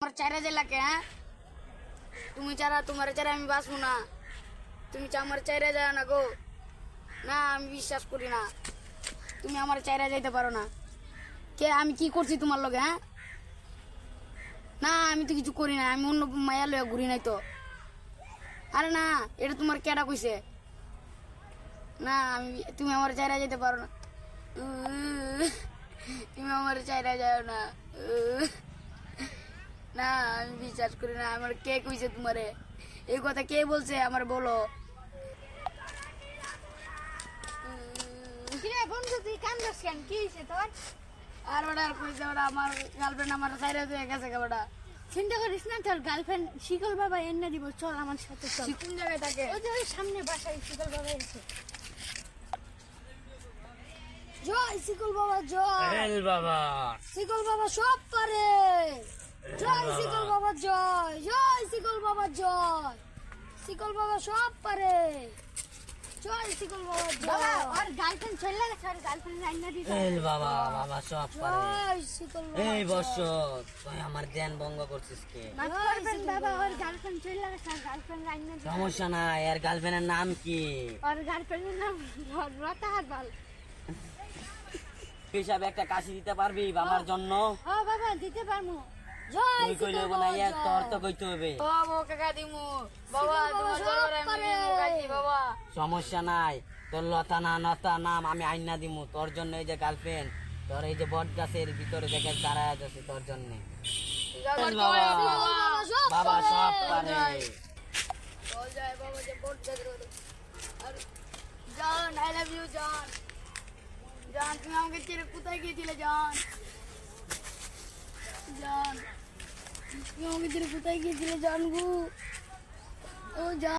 আমার চারা জেলাকে হ্যাঁ? তুমি চারা তোমার চারা আমি বাঁচবো না, তুমি আমার চাইরা যায় না গো। না, আমি বিশ্বাস করি না। তুমি আমার চাইরা যাইতে পারো না। কে, আমি কি করছি তোমার লগে হ্যাঁ? না, আমি তো কিছু করি না, আমি অন্য মায়া লয়ে ঘুরি নাই তো। আরে না, এটা তোমার কেডা কইছে? না, আমি, তুমি আমার চাইরা যেতে পারো না। তুমি আমার চাইরা যাও না। না আমি বিশ্বাস করি না আমার কে কইছে তোমারে? এই কথা কে বলছে আমার বলো। কিরে বন্ধু তুই কান্দাস কেন? কি হয়েছে তোর? আর ওটা আর কইছে ওটা আমার গার্লফ্রেন্ড আমার চাইরা দিয়ে গেছে ওটা চিন্তা করিস না তোর গার্লফ্রেন্ড শিকল বাবা এনে দিব চল আমার সাথে চল। কোন জায়গায় থাকে? ওই যে ওই সামনে বাসায় শিকল বাবা এসে। জয় শিকল বাবা জয়। বাবা। শিকল বাবা সব পারে। জয় শিকল বাবা জয় জয় শিকল বাবা জয়। শিকল বাবা সব পারে। জয় শিকল বাবা জয়। আর গার্লফ্রেন্ড চলে গেছে আর গার্লফ্রেন্ড রান্না দিতে। হেল বাবা বাবা সব পারে। জয় শিকল বাবা এই তুই আমার ধ্যান ভঙ্গ করছিস কে? মাফ করবেন বাবা ওর গার্লফ্রেন্ড চলে গেছে আর গার্লফ্রেন্ড রান্না দিতে। সমস্যা নাই এর গার্লফ্রেন্ডের নাম কি? ওর গার্লফ্রেন্ডের নাম হিসাবে একটা কাশি দিতে পারবি আমার জন্য? ও বাবা দিতে পারমু জয় তুই না ইয়া তোর তো কইতে হবে। ও বো কাকা বাবা তোমার সব আমি। বাবা? সমস্যা নাই। তোর লতা না নতা নাম আমি আইনা দিমু। তোর জন্য এই যে গার্লফ্রেন্ড তোর এই যে বট গাছের ভিতরে দেখে দাঁড়ায় আছে তোর জন্য। বাবা। সব পারে চল যায় বাবা যে বোট দেখো আর জান আই লাভ ইউ জান। জান তুমি আমাকে ছেড়ে কোথায় গিয়েছিলে জান? জান। তুমি আমাকে ছেড়ে কোথায় গিয়েছিলে জানবু? ও জান।